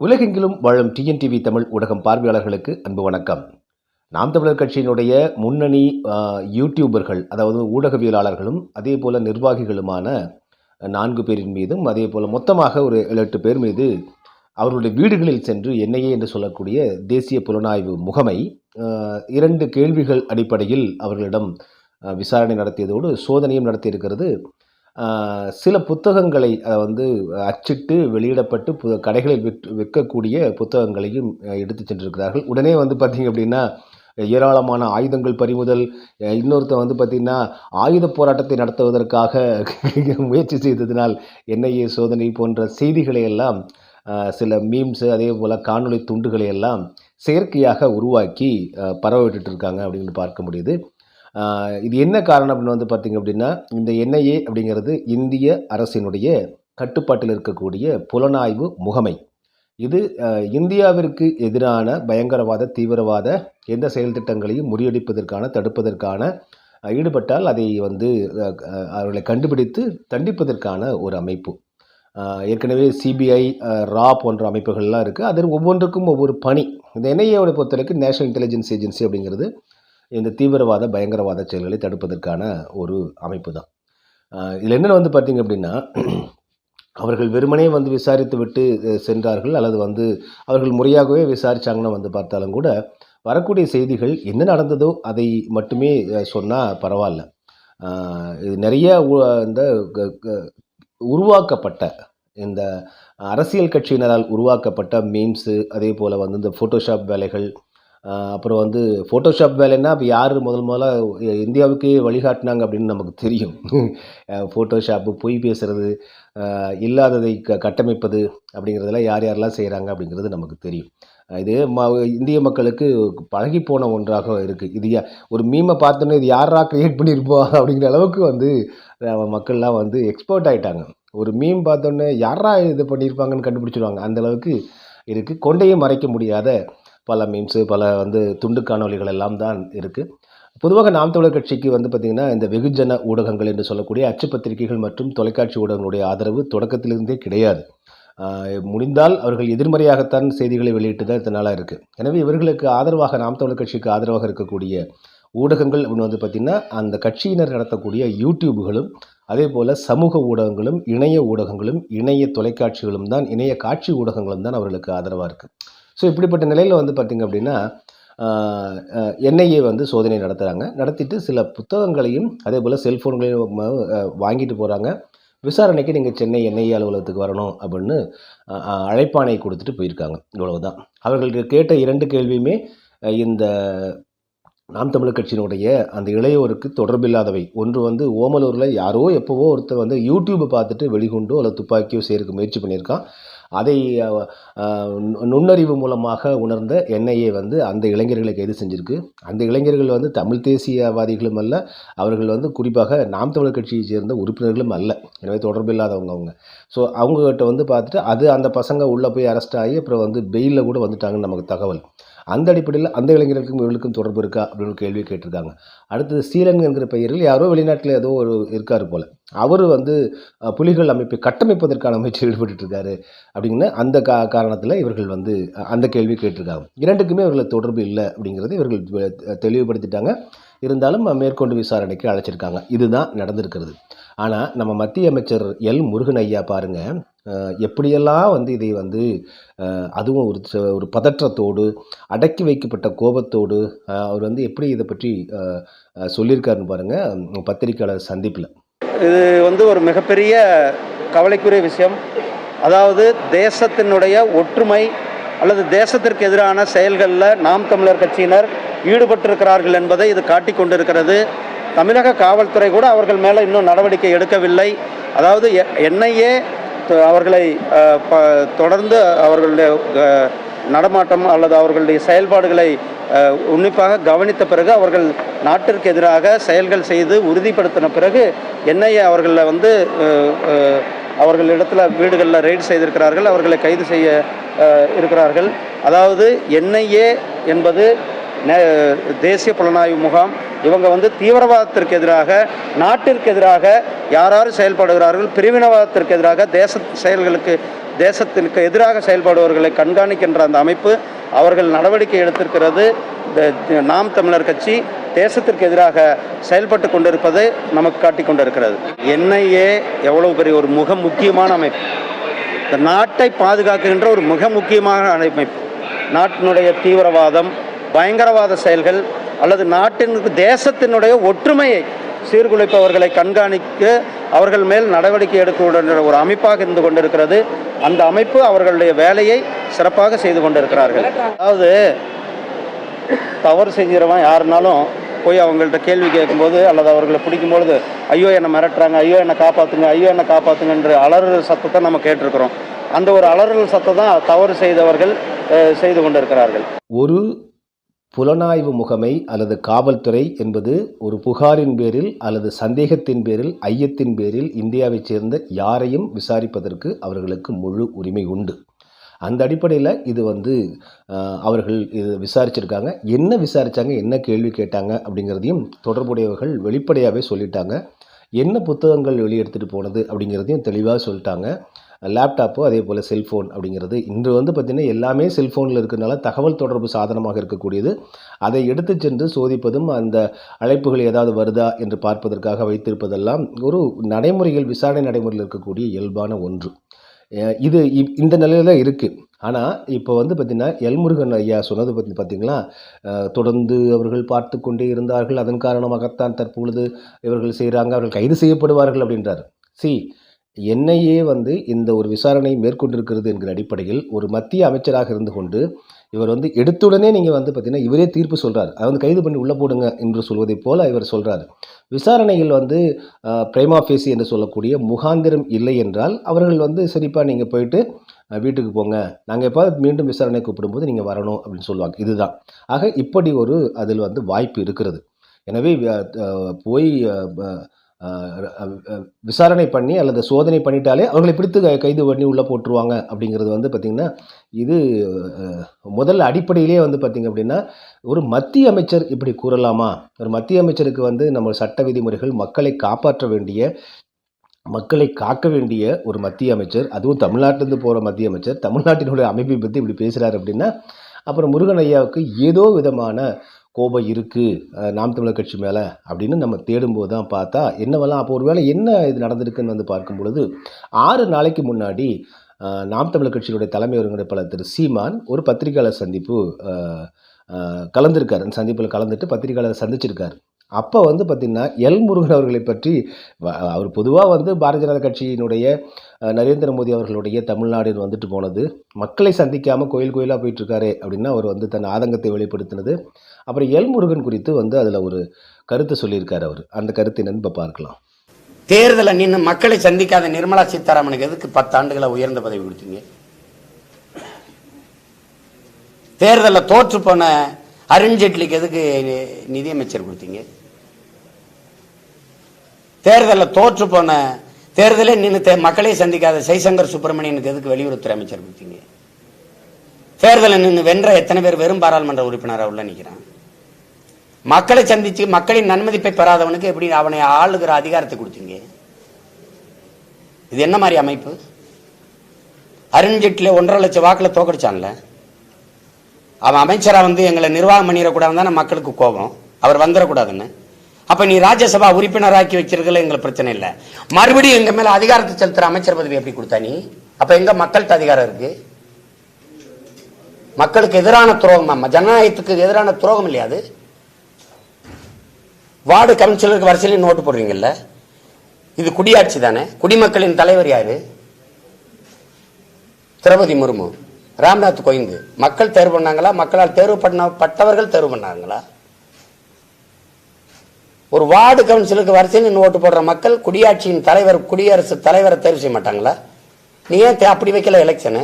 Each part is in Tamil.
உலகெங்கிலும் வாழும் டிஎன்டிவி தமிழ் ஊடகம் பார்வையாளர்களுக்கு அன்பு வணக்கம். நாம் தமிழர் கட்சியினுடைய முன்னணி யூடியூபர்கள் அதாவது ஊடகவியலாளர்களும் அதே போல் நிர்வாகிகளுமான நான்கு பேரின் மீதும் அதே போல் மொத்தமாக ஒரு ஏழு எட்டு பேர் மீது அவர்களுடைய வீடுகளில் சென்று என்னையே என்று சொல்லக்கூடிய தேசிய புலனாய்வு முகமை இரண்டு கேள்விகள் அடிப்படையில் அவர்களிடம் விசாரணை நடத்தியதோடு சோதனையும் நடத்தியிருக்கிறது. சில புத்தகங்களை வந்து அச்சிட்டு வெளியிடப்பட்டு பு கடைகளில் விற் விற்கக்கூடிய புத்தகங்களையும் எடுத்து சென்றிருக்கிறார்கள். உடனே வந்து பார்த்தீங்க அப்படின்னா ஏராளமான ஆயுதங்கள் பறிமுதல் அஹ், இன்னொருத்தன் வந்து பார்த்திங்கன்னா ஆயுத போராட்டத்தை நடத்துவதற்காக முயற்சி செய்ததினால் என்ஐஏ சோதனை போன்ற செய்திகளை எல்லாம் சில மீம்ஸு அதே போல் காணொளி துண்டுகளை எல்லாம் செயற்கையாக உருவாக்கி பரவ விட்டுட்டு இருக்காங்க அப்படின்னு பார்க்க முடியுது. இது என்ன காரணம் அப்படின்னு வந்து பார்த்தீங்க அப்படின்னா இந்த என்ஐஏ அப்படிங்கிறது இந்திய அரசினுடைய கட்டுப்பாட்டில் இருக்கக்கூடிய புலனாய்வு முகமை. இது இந்தியாவிற்கு எதிரான பயங்கரவாத தீவிரவாத எந்த செயல் திட்டங்களையும் முறியடிப்பதற்கான தடுப்பதற்கான ஈடுபட்டால் அதை வந்து அவர்களை கண்டுபிடித்து தண்டிப்பதற்கான ஒரு அமைப்பு. ஏற்கனவே சிபிஐ ரா போன்ற அமைப்புகள்லாம் இருக்குது அதில் ஒவ்வொன்றுக்கும் ஒவ்வொரு பணி. இந்த என்ஐஏவோட பொறுத்தவரைக்கும் நேஷனல் இன்டெலிஜென்ஸ் ஏஜென்சி அப்படிங்கிறது இந்த தீவிரவாத பயங்கரவாத செயல்களை தடுப்பதற்கான ஒரு அமைப்பு தான் இதில் என்ன வந்து பார்த்தீங்க அப்படின்னா அவர்கள் வெறுமனே வந்து விசாரித்து விட்டு சென்றார்கள் அல்லது வந்து அவர்கள் முறையாகவே விசாரிச்சாங்கன்னு வந்து பார்த்தாலும் கூட வரக்கூடிய செய்திகள் என்ன நடந்ததோ அதை மட்டுமே சொன்னால் பரவாயில்ல. இது நிறைய இந்த க- உருவாக்கப்பட்ட இந்த அரசியல் கட்சியினரால் உருவாக்கப்பட்ட மீம்ஸு அதே போல் வந்து இந்த ஃபோட்டோஷாப் வேலைகள் அப்புறம் வந்து ஃபோட்டோஷாப் வேலைன்னா இப்போ யார் முதல் முதல்ல இந்தியாவுக்கே வழிகாட்டினாங்க அப்படின்னு நமக்கு தெரியும். ஃபோட்டோஷாப்பு பொய் பேசுகிறது இல்லாததை க கட்டமைப்பது அப்படிங்கிறதெல்லாம் யார் யாரெல்லாம் செய்கிறாங்க அப்படிங்கிறது நமக்கு தெரியும். இது ம இந்திய மக்களுக்கு பழகி போன ஒன்றாக இருக்குது இது யா- ஒரு மீமை பார்த்தோன்னே இது யாரா க்ரியேட் பண்ணியிருப்போம் அப்படிங்கிற அளவுக்கு வந்து மக்கள்லாம் வந்து எக்ஸ்பர்ட் ஆகிட்டாங்க ஒரு மீம் பார்த்தோன்னே யாரா இது பண்ணியிருப்பாங்கன்னு கண்டுபிடிச்சிடுவாங்க அந்தளவுக்கு இருக்குது கொண்டையும் மறைக்க முடியாத பல மீம்ஸு பல வந்து துண்டு காணொளிகள் எல்லாம் தான் இருக்குது பொதுவாக நாம் தமிழர் கட்சிக்கு வந்து பார்த்திங்கன்னா இந்த வெகுஜன ஊடகங்கள் என்று சொல்லக்கூடிய அச்சு பத்திரிகைகள் மற்றும் தொலைக்காட்சி ஊடகங்களுடைய ஆதரவு தொடக்கத்திலிருந்தே கிடையாது. முடிந்தால் அவர்கள் எதிர்மறையாகத்தான் செய்திகளை வெளியிட்டு தான் இதனால் இருக்குது எனவே இவர்களுக்கு ஆதரவாக நாம் தமிழர் கட்சிக்கு ஆதரவாக இருக்கக்கூடிய ஊடகங்கள் அப்படின்னு வந்து பார்த்திங்கன்னா அந்த கட்சியினர் நடத்தக்கூடிய யூடியூபுகளும் அதே போல் சமூக ஊடகங்களும் இணைய ஊடகங்களும் இணைய தொலைக்காட்சிகளும் தான் இணைய காட்சி ஊடகங்களும் தான் அவர்களுக்கு ஆதரவாக இருக்குது ஸோ இப்படிப்பட்ட நிலையில் வந்து பார்த்திங்க அப்படின்னா என்ஐஏ வந்து சோதனை நடத்துகிறாங்க நடத்திட்டு சில புத்தகங்களையும் அதே போல் செல்ஃபோன்களையும் வாங்கிட்டு போகிறாங்க விசாரணைக்கு நீங்கள் சென்னை என்ஐஏ அலுவலகத்துக்கு வரணும் அப்படின்னு அஹ், அழைப்பாணை கொடுத்துட்டு போயிருக்காங்க. இவ்வளவுதான். அவர்களுக்கு கேட்ட இரண்டு கேள்வியுமே இந்த நாம் தமிழர் கட்சியினுடைய அந்த இளையோருக்கு தொடர்பில்லாதவை. ஒன்று வந்து ஓமலூரில் யாரோ எப்போவோ ஒருத்தர் வந்து யூடியூப்பை பார்த்துட்டு வெடிகுண்டோ அல்லது துப்பாக்கியோ செய்கிறதுக்கு முயற்சி பண்ணியிருக்கான். அதை நுண்ணறிவு மூலமாக உணர்ந்த என்ஐஏ வந்து அந்த இளைஞர்களை கைது செஞ்சிருக்கு? அந்த இளைஞர்கள் வந்து தமிழ் தேசியவாதிகளும் அல்ல அவர்கள் வந்து குறிப்பாக நாம் தமிழர் கட்சியை சேர்ந்த உறுப்பினர்களும் அல்ல. எனவே தொடர்பில்லாதவங்க அவங்க. ஸோ அவங்ககிட்ட வந்து பார்த்துட்டு அது அந்த பசங்க உள்ளே போய் அரெஸ்ட் ஆகி அப்புறம் வந்து பெயிலில் கூட வந்துட்டாங்கன்னு நமக்கு தகவல். அந்த அடிப்படையில் அந்த இளைஞர்களுக்கும் இவர்களுக்கும் தொடர்பு இருக்கா அப்படின்னு கேள்வி கேட்டிருக்காங்க. அடுத்தது சீலன் என்கிற பெயரில் யாரோ வெளிநாட்டில் ஏதோ ஒரு இருக்கார் போல். அவர் வந்து புலிகள் அமைப்பை கட்டமைப்பதற்கான முயற்சியில் ஈடுபட்டு இருக்காரு அப்படின்னு அந்த கா காரணத்தில் இவர்கள் வந்து அந்த கேள்வி கேட்டிருக்காங்க. இரண்டுக்குமே இவர்களுக்கு தொடர்பு இல்லை அப்படிங்கிறது இவர்கள் தெளிவுபடுத்திட்டாங்க. இருந்தாலும் மேற்கொண்டு விசாரணைக்கு அழைச்சிருக்காங்க. இதுதான் நடந்திருக்கிறது. ஆனால் நம்ம மத்திய அமைச்சர் எல். முருகன் ஐயா பாருங்கள் எப்படியெல்லாம் வந்து இதை வந்து அதுவும் ஒரு ஒரு பதற்றத்தோடு அடக்கி வைக்கப்பட்ட கோபத்தோடு அவர் வந்து எப்படி இதை பற்றி சொல்லியிருக்காருன்னு பாருங்கள் பத்திரிகையாளர் பத்திரிக்கையாளர் சந்திப்பில். இது வந்து ஒரு மிகப்பெரிய கவலைக்குரிய விஷயம். அதாவது தேசத்தினுடைய ஒற்றுமை அல்லது தேசத்திற்கு எதிரான செயல்களில் நாம் தமிழர் கட்சியினர் ஈடுபட்டிருக்கிறார்கள் என்பதை இது காட்டிக் கொண்டிருக்கிறது. தமிழக காவல்துறை கூட அவர்கள் மேலே இன்னும் நடவடிக்கை எடுக்கவில்லை. அதாவது என்ஐஏ அவர்களை ப- தொடர்ந்து அவர்களுடைய நடமாட்டம் அல்லது அவர்களுடைய செயல்பாடுகளை உன்னிப்பாக கவனித்த பிறகு அவர்கள் நாட்டிற்கு எதிராக செயல்கள் செய்து உறுதிப்படுத்தின பிறகு என்ஐஏ அவர்களை வந்து அவர்களிடத்தில் வீடுகளில் ரெய்டு செய்திருக்கிறார்கள். அவர்களை கைது செய்ய இருக்கிறார்கள். அதாவது என்ஐஏ என்பது தேசிய புலனாய்வு முகாம் இவங்க வந்து தீவிரவாதத்திற்கு எதிராக நாட்டிற்கு எதிராக யார் யார் செயல்படுகிறார்கள் பிரிவினவாதத்திற்கு எதிராக தேச செயல்களுக்கு தேசத்திற்கு எதிராக செயல்படுபவர்களை கண்காணிக்கின்ற அந்த அமைப்பு அவர்கள் நடவடிக்கை எடுத்திருக்கிறது. நாம் தமிழர் கட்சி தேசத்திற்கு எதிராக செயல்பட்டு கொண்டிருப்பதை நமக்கு காட்டிக் கொண்டிருக்கிறது. என்ஐஏ எவ்வளவு பெரிய ஒரு மிக முக்கியமான அமைப்பு. இந்த நாட்டை பாதுகாக்கின்ற ஒரு மிக முக்கியமான அமைப்பு. நாட்டினுடைய தீவிரவாதம் பயங்கரவாத செயல்கள் அல்லது நாட்டினுக்கு தேசத்தினுடைய ஒற்றுமையை சீர்குலைப்பவர்களை கண்காணிக்க அவர்கள் மேல் நடவடிக்கை எடுக்க ஒரு அமைப்பாக இருந்து கொண்டிருக்கிறது. அந்த அமைப்பு அவர்களுடைய வேலையை சிறப்பாக செய்து கொண்டிருக்கிறார்கள். அதாவது தவறு செஞ்சிடவன் யாருனாலும் போய் அவங்கள்ட்ட கேள்வி கேட்கும்போது அல்லது அவர்களை பிடிக்கும்பொழுது ஐயோ என்னை மிரட்டுறாங்க ஐயோ என்னை காப்பாற்றுங்க ஐயோ என்னை காப்பாற்றுங்கன்ற அலறல் சத்தத்தை நம்ம கேட்டிருக்கிறோம். அந்த ஒரு அலறல் சத்தம் தான் தவறு செய்தவர்கள் செய்து கொண்டிருக்கிறார்கள். ஒரு புலனாய்வு முகமை அல்லது காவல்துறை என்பது ஒரு புகாரின் பேரில் அல்லது சந்தேகத்தின் பேரில் ஐயத்தின் பேரில் இந்தியாவைச் சேர்ந்த யாரையும் விசாரிப்பதற்கு அவர்களுக்கு முழு உரிமை உண்டு. அந்த அடிப்படையில் இது வந்து அவர்கள் இது விசாரிச்சிருக்காங்க. என்ன விசாரித்தாங்க என்ன கேள்வி கேட்டாங்க? அப்படிங்கிறதையும் தொடர்புடையவர்கள் வெளிப்படையாகவே சொல்லிட்டாங்க. என்ன புத்தகங்கள் வெளியெடுத்துகிட்டு போனது? அப்படிங்கிறதையும் தெளிவாக சொல்லிட்டாங்க. லேப்டாப்போ அதே போல் செல்ஃபோன் அப்படிங்கிறது. இன்று வந்து பார்த்திங்கன்னா எல்லாமே செல்ஃபோனில் இருக்கிறனால தகவல் தொடர்பு சாதனமாக இருக்கக்கூடியது. அதை எடுத்து சென்று சோதிப்பதும் அந்த அழைப்புகள் ஏதாவது வருதா என்று பார்ப்பதற்காக வைத்திருப்பதெல்லாம் ஒரு நடைமுறைகள் விசாரணை நடைமுறையில் இருக்கக்கூடிய இயல்பான ஒன்று. இது இந்த நிலையில தான் இருக்குது ஆனால் இப்போ வந்து பார்த்திங்கன்னா எல்முருகன் ஐயா சொன்னது பற்றி பார்த்திங்களா தொடர்ந்து அவர்கள் பார்த்து கொண்டே இருந்தார்கள். அதன் காரணமாகத்தான் தற்பொழுது இவர்கள் செய்கிறாங்க அவர்கள் கைது செய்யப்படுவார்கள் அப்படின்றார். சி என்ஐஏ வந்து இந்த ஒரு விசாரணை மேற்கொண்டிருக்கிறது என்கிற அடிப்படையில் ஒரு மத்திய அமைச்சராக இருந்து கொண்டு இவர் வந்து எடுத்துடனே நீங்கள் வந்து பார்த்தீங்கன்னா இவரே தீர்ப்பு சொல்கிறார் அதை வந்து கைது பண்ணி உள்ளே போடுங்க என்று சொல்வதைப் போல இவர் சொல்கிறார் விசாரணையில் வந்து பிரேமாஃபேசி என்று சொல்லக்கூடிய முகாந்திரம் இல்லை என்றால் அவர்கள் வந்து சரிப்பா நீங்கள் போயிட்டு வீட்டுக்கு போங்க. நாங்கள் எப்போ மீண்டும் விசாரணை கூப்பிடும்போது நீங்கள் வரணும் அப்படின்னு சொல்லுவாங்க. இதுதான். ஆக இப்படி ஒரு அதில் வந்து வாய்ப்பு இருக்கிறது. எனவே போய் விசாரணை பண்ணி அல்லது சோதனை பண்ணிட்டாலே அவர்களை பிடித்து கைது பண்ணி உள்ளே போட்டுருவாங்க அப்படிங்கிறது வந்து பார்த்திங்கன்னா இது முதல் அடிப்படையிலே வந்து பார்த்திங்க அப்படின்னா ஒரு மத்திய அமைச்சர் இப்படி கூறலாமா? ஒரு மத்திய அமைச்சருக்கு வந்து நம்ம சட்ட விதிமுறைகள் மக்களை காப்பாற்ற வேண்டிய மக்களை காக்க வேண்டிய ஒரு மத்திய அமைச்சர் அதுவும் தமிழ்நாட்டிலேருந்து போகிற மத்திய அமைச்சர் தமிழ்நாட்டினுடைய அமைப்பை பற்றி இப்படி பேசுகிறார் அப்படின்னா அப்புறம் முருகன் ஐயாவுக்கு ஏதோ விதமான கோபம் இருக்குது நாம் தமிழர் கட்சி மேலே அப்படின்னு நம்ம தேடும்போது தான் பார்த்தா என்னவெல்லாம் அப்போ ஒருவேளை என்ன இது நடந்திருக்குன்னு வந்து பார்க்கும் பொழுது ஆறு நாளைக்கு முன்னாடி நாம் தமிழர் கட்சியினுடைய தலைமை ஒருங்கிணைப்பாளர் திரு சீமான் ஒரு பத்திரிகையாளர் சந்திப்பு கலந்திருக்கார். அந்த சந்திப்பில் கலந்துட்டு பத்திரிகையாளர் சந்திச்சிருக்கார். அப்போ வந்து பார்த்திங்கன்னா எல் முருகன் அவர்களை பற்றி அவர் பொதுவாக வந்து பாரதிய ஜனதா கட்சியினுடைய நரேந்திர மோடி அவர்களுடைய தமிழ்நாடு வந்துட்டு போனது. மக்களை சந்திக்காமல் கோயில் கோயிலாக போயிட்டுருக்காரு அப்படின்னா அவர் வந்து தன் ஆதங்கத்தை வெளிப்படுத்தினது. அப்புறம் எல் முருகன் குறித்து வந்து அதில் ஒரு கருத்து சொல்லியிருக்கார் அவர். அந்த கருத்தை நண்ப பார்க்கலாம். தேர்தலில் நின்று மக்களை சந்திக்காத நிர்மலா சீதாராமனுக்கு எதுக்கு பத்து ஆண்டுகளை உயர்ந்த பதவி கொடுத்தீங்க? தேர்தலில் தோற்று போன அருண்ஜேட்லிக்கு எதுக்கு நிதியமைச்சர் கொடுத்தீங்க? தேர்தலில் தோற்று போன தேர்தலே நின்று மக்களை சந்திக்காத ஜெய்சங்கர் சுப்பிரமணியனுக்கு எதுக்கு வெளியுறவுத்துறை அமைச்சர் கொடுத்தீங்க தேர்தலில் நின்று வென்ற எத்தனை பேர் வெறும் பாராளுமன்ற உறுப்பினராக உள்ள நிற்கிறான் மக்களை சந்திச்சு மக்களின் நன்மதிப்பை பெறாதவனுக்கு எப்படி அவனை ஆளுகிற அதிகாரத்தை கொடுத்தீங்க? இது என்ன மாதிரி அமைப்பு? அருண்ஜேட்லி ஒன்றரை லட்சம் வாக்கில் தோக்கடிச்சான்ல. அவன் அமைச்சராக வந்து எங்களை நிர்வாகம் பண்ணிடக்கூடாதுன்னு தானே மக்களுக்கு கோபம். அவர் வந்துடக்கூடாதுன்னு. அப்ப நீ ராஜ்யசபா உறுப்பினராக்கி வச்சிருக்கல எங்களுக்கு பிரச்சனை இல்லை. மறுபடியும் எங்க மேல அதிகாரத்தை செலுத்துற அமைச்சர் பதவி எப்படி கொடுத்தா நீ? அப்ப எங்க மக்கள்கிட்ட அதிகாரம் இருக்கு? மக்களுக்கு எதிரான துரோகம் ஆமா ஜனநாயகத்துக்கு எதிரான துரோகம் இல்லையா அது? வார்டு கவுன்சிலருக்கு வரிசையில் நோட்டு போடுறீங்கல்ல? இது குடியாட்சி தானே? குடிமக்களின் தலைவர் யாரு? திரௌபதி முர்மு. ராம்நாத் கோவிந்த். மக்கள் தேர்வு பண்ணாங்களா? மக்களால் தேர்வு பண்ண பட்டவர்கள் தேர்வு பண்ணாங்களா? ஒரு வார்டு கவுன்சிலுக்கு வரிசையில் நின்று ஓட்டு போடுற மக்கள் குடியாட்சியின் தலைவர் குடியரசு தலைவரை தேர்வு செய்ய மாட்டாங்களா? நீ ஏன் அப்படி வைக்கல எலெக்ஷனு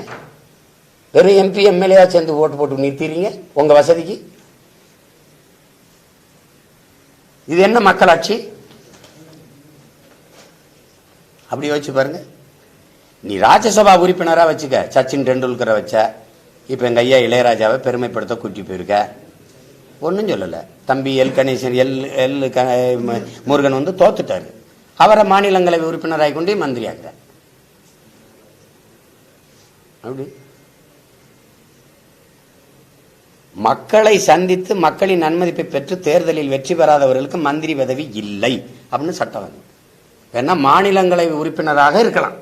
வெறும் எம்பி எம்எல்ஏவாக சேர்ந்து ஓட்டு போட்டு நிறுத்திடுறீங்க உங்கள் வசதிக்கு? இது என்ன மக்களாட்சி? அப்படி வச்சு பாருங்க. நீ ராஜ்யசபா உறுப்பினராக வச்சுக்க. சச்சின் டெண்டுல்கரை வச்ச. இப்போ எங்கள் ஐயா இளையராஜாவை பெருமைப்படுத்த கூட்டி போயிருக்க. ஒன்றும் சொல்லலை. தம்பி எல். கணேசன் எல். எல். க- முருகன் வந்து தோத்துட்டார். அவரை மாநிலங்களவை உறுப்பினராகி கொண்டு மந்திரி ஆகிறார் அப்படி. மக்களை சந்தித்து மக்களின் நன்மதிப்பை பெற்று தேர்தலில் வெற்றி பெறாதவர்களுக்கு மந்திரி பதவி இல்லை அப்படின்னு சட்டம் வந்து. வேணா மாநிலங்களவை உறுப்பினராக இருக்கலாம்.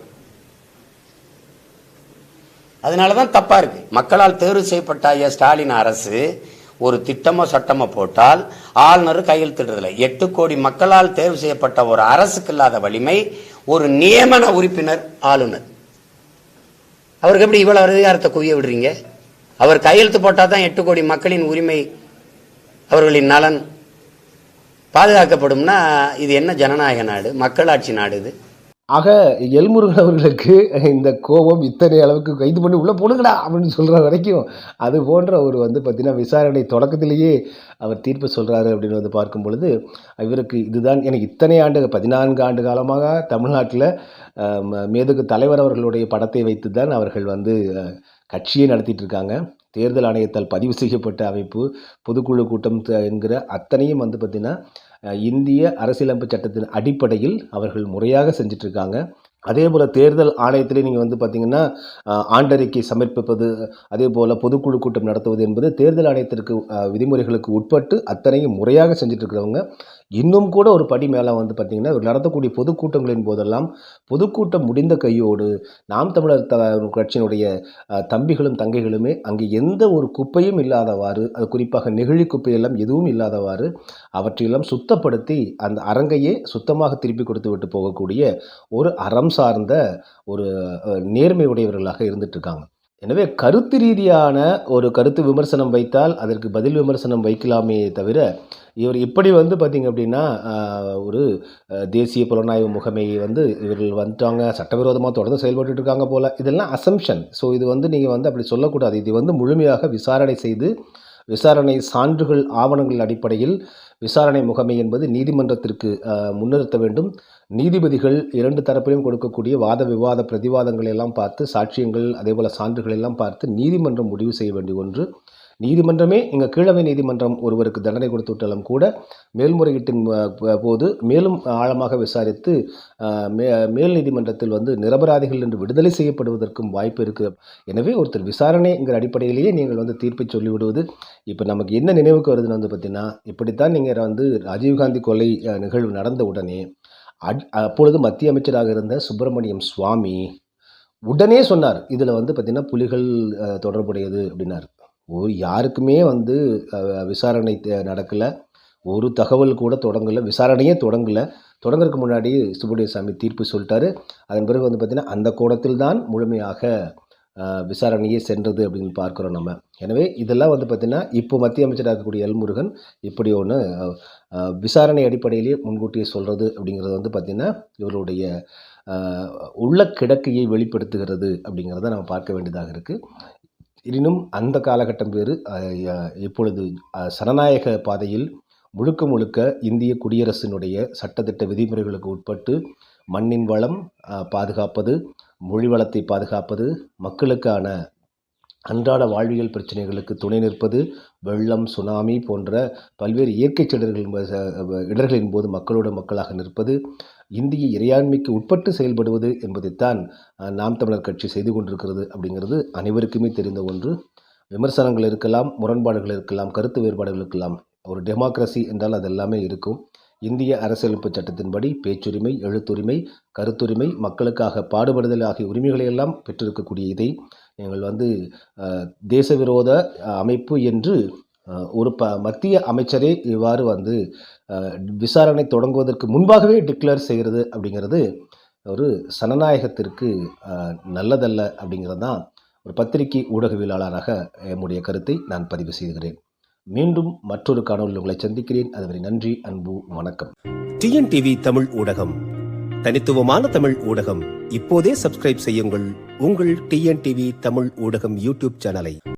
அதனால தான் தப்பாக இருக்கு. மக்களால் தேர்வு செய்யப்பட்ட ஐயா ஸ்டாலின் அரசு ஒரு திட்டமோ சட்டமோ போட்டால் ஆளுநர் கையெழுத்திடுறதில்லை எட்டு கோடி மக்களால் தேர்வு செய்யப்பட்ட ஒரு அரசுக்கு இல்லாத வலிமை ஒரு நியமன உறுப்பினர் ஆளுநர். அவருக்கு எப்படி இவ்வளவு அதிகாரத்தை குவிய விடுறீங்க? அவர் கையெழுத்து போட்டால் தான் எட்டு கோடி மக்களின் உரிமை அவர்களின் நலன் பாதுகாக்கப்படும்னா இது என்ன ஜனநாயக நாடு? மக்களாட்சி நாடு இது. ஆக எல்முருகன் அவர்களுக்கு இந்த கோபம் இத்தனை அளவுக்கு கைது பண்ணி உள்ளே போடுங்கடா அப்படின்னு சொல்கிற வரைக்கும் அது போன்ற ஒரு வந்து பார்த்திங்கன்னா விசாரணை தொடக்கத்திலேயே அவர் தீர்ப்பு சொல்கிறாரு அப்படின்னு வந்து பார்க்கும் பொழுது இவருக்கு இதுதான் எனக்கு இத்தனை ஆண்டு பதினான்கு ஆண்டு காலமாக தமிழ்நாட்டில் மேதகு தலைவர் அவர்களுடைய படத்தை வைத்து தான் அவர்கள் வந்து கட்சியை நடத்திட்டு இருக்காங்க. தேர்தல் ஆணையத்தால் பதிவு செய்யப்பட்ட அமைப்பு பொதுக்குழு கூட்டம் என்கிற அத்தனையும் வந்து பார்த்திங்கன்னா இந்திய அரசியலமைப்பு சட்டத்தின் அடிப்படையில் அவர்கள் முறையாக செஞ்சிட்ருக்காங்க. அதே போல் தேர்தல் ஆணையத்திலே நீங்கள் வந்து பார்த்தீங்கன்னா ஆண்டறிக்கை சமர்ப்பிப்பது அதே போல் பொதுக்குழு கூட்டம் நடத்துவது என்பது தேர்தல் ஆணையத்திற்கு விதிமுறைகளுக்கு உட்பட்டு அத்தனையும் முறையாக செஞ்சிட்ருக்கிறவங்க இன்னும் கூட ஒரு படி மேலே வந்து பார்த்திங்கன்னா நடத்தக்கூடிய பொதுக்கூட்டங்களின் போதெல்லாம் பொதுக்கூட்டம் முடிந்த கையோடு நாம் தமிழர் த கட்சியினுடைய தம்பிகளும் தங்கைகளுமே அங்கே எந்த ஒரு குப்பையும் இல்லாதவாறு அது குறிப்பாக நெகிழி குப்பையெல்லாம் எதுவும் இல்லாதவாறு அவற்றையெல்லாம் சுத்தப்படுத்தி அந்த அரங்கையே சுத்தமாக திருப்பி கொடுத்து விட்டு போகக்கூடிய ஒரு அறம் சார்ந்த ஒரு நேர்மை உடையவர்களாக இருந்துட்டு இருக்காங்க எனவே கருத்து ரீதியான ஒரு கருத்து விமர்சனம் வைத்தால் அதற்கு பதில் விமர்சனம் வைக்கலாமே தவிர இவர் இப்படி வந்து பார்த்திங்க அப்படின்னா ஒரு தேசிய புலனாய்வு முகமை வந்து இவர்கள் வந்துட்டாங்க சட்டவிரோதமாக தொடர்ந்து செயல்பட்டு இருக்காங்க போல். இதெல்லாம் அசம்ஷன் ஸோ இது வந்து நீங்கள் வந்து அப்படி சொல்லக்கூடாது. இது வந்து முழுமையாக விசாரணை செய்து விசாரணை சான்றுகள் ஆவணங்கள் அடிப்படையில் விசாரணை முகமை என்பது நீதிமன்றத்திற்கு முன்னிறுத்த வேண்டும். நீதிபதிகள் இரண்டு தரப்பிலும் கொடுக்கக்கூடிய வாத விவாத பிரதிவாதங்களை எல்லாம் பார்த்து சாட்சியங்கள் அதே போல் சான்றுகள் எல்லாம் பார்த்து நீதிமன்றம் முடிவு செய்ய வேண்டிய ஒன்று. நீதிமன்றமே இங்கே கீழமை நீதிமன்றம் ஒருவருக்கு தண்டனை கொடுத்துவிட்டாலும் கூட மேல்முறையீட்டின் போது மேலும் ஆழமாக விசாரித்து மே மேல் நீதிமன்றத்தில் வந்து நிரபராதிகள் என்று விடுதலை செய்யப்படுவதற்கும் வாய்ப்பு இருக்குது எனவே ஒருத்தர் விசாரணைங்கிற அடிப்படையிலேயே நீங்கள் வந்து தீர்ப்பை சொல்லிவிடுவது இப்போ நமக்கு என்ன நினைவுக்கு வருதுன்னு வந்து பார்த்தீங்கன்னா இப்படித்தான் நீங்கள் வந்து ராஜீவ்காந்தி கொலை நிகழ்வு நடந்த உடனே அப்பொழுது மத்திய அமைச்சராக இருந்த சுப்பிரமணியம் சுவாமி உடனே சொன்னார் இதில் வந்து பார்த்திங்கன்னா புலிகள் தொடர்புடையது அப்படின்னார். ஓ யாருக்குமே வந்து விசாரணை நடக்கலை. ஒரு தகவல் கூட தொடங்கலை. விசாரணையே தொடங்கலை. தொடங்குறதுக்கு முன்னாடி சுப்பிரமணிய சாமி தீர்ப்பு சொல்லிட்டாரு. அதன் பிறகு வந்து பார்த்திங்கன்னா அந்த கோணத்தில் தான் முழுமையாக விசாரணையே சென்றது அப்படின்னு பார்க்குறோம் நம்ம. எனவே இதெல்லாம் வந்து பார்த்திங்கன்னா இப்போ மத்திய அமைச்சராக இருக்கக்கூடிய எல் முருகன் இப்படி ஒன்று விசாரணை அடிப்படையிலேயே முன்கூட்டியே சொல்கிறது அப்படிங்கிறது வந்து பார்த்திங்கன்னா இவருடைய உள்ள கிடக்கையை வெளிப்படுத்துகிறது அப்படிங்கிறத நம்ம பார்க்க வேண்டியதாக இருக்குது எனினும் அந்த காலகட்டம் வேறு இப்பொழுது சனநாயக பாதையில் முழுக்க முழுக்க இந்திய குடியரசினுடைய சட்டத்திட்ட விதிமுறைகளுக்கு உட்பட்டு மண்ணின் வளம் பாதுகாப்பது மொழி வளத்தை பாதுகாப்பது மக்களுக்கான அன்றாட வாழ்வியல் பிரச்சனைகளுக்கு துணை நிற்பது வெள்ளம் சுனாமி போன்ற பல்வேறு இயற்கை இடர்களின் இடர்களின் போது மக்களோட மக்களாக நிற்பது இந்திய இறையாண்மைக்கு உட்பட்டு செயல்படுவது என்பதைத்தான் நாம் தமிழர் கட்சி செய்து கொண்டிருக்கிறது அப்படிங்கிறது அனைவருக்குமே தெரிந்த ஒன்று. விமர்சனங்கள் இருக்கலாம் முரண்பாடுகள் இருக்கலாம் கருத்து வேறுபாடுகள் இருக்கலாம் ஒரு டெமோக்ரஸி என்றால் அது எல்லாமே இருக்கும். இந்திய அரசியலமைப்பு சட்டத்தின்படி பேச்சுரிமை எழுத்துரிமை கருத்துரிமை மக்களுக்காக பாடுபடுதல் ஆகிய உரிமைகளை எல்லாம் பெற்றிருக்கக்கூடிய இதை நீங்கள் வந்து தேச விரோத அமைப்பு என்று ஒரு ப மத்திய அமைச்சரே இவ்வாறு வந்து விசாரணை தொடங்குவதற்கு முன்பாகவே டிக்ளேர் செய்கிறது அப்படிங்கிறது ஒரு சனநாயகத்திற்கு நல்லதல்ல அப்படிங்கிறது தான் ஒரு பத்திரிகை ஊடகவியலாளராக என்னுடைய கருத்தை நான் பதிவு செய்கிறேன் மீண்டும் மற்றொரு காணொலியில் உங்களை சந்திக்கிறேன். அதுவரை நன்றி அன்பு வணக்கம். டிஎன்டிவி தமிழ் ஊடகம். தனித்துவமான தமிழ் ஊடகம். இப்போதே சப்ஸ்கிரைப் செய்யுங்கள். உங்கள் டிஎன்டிவி தமிழ் ஊடகம் யூடியூப் சேனலை.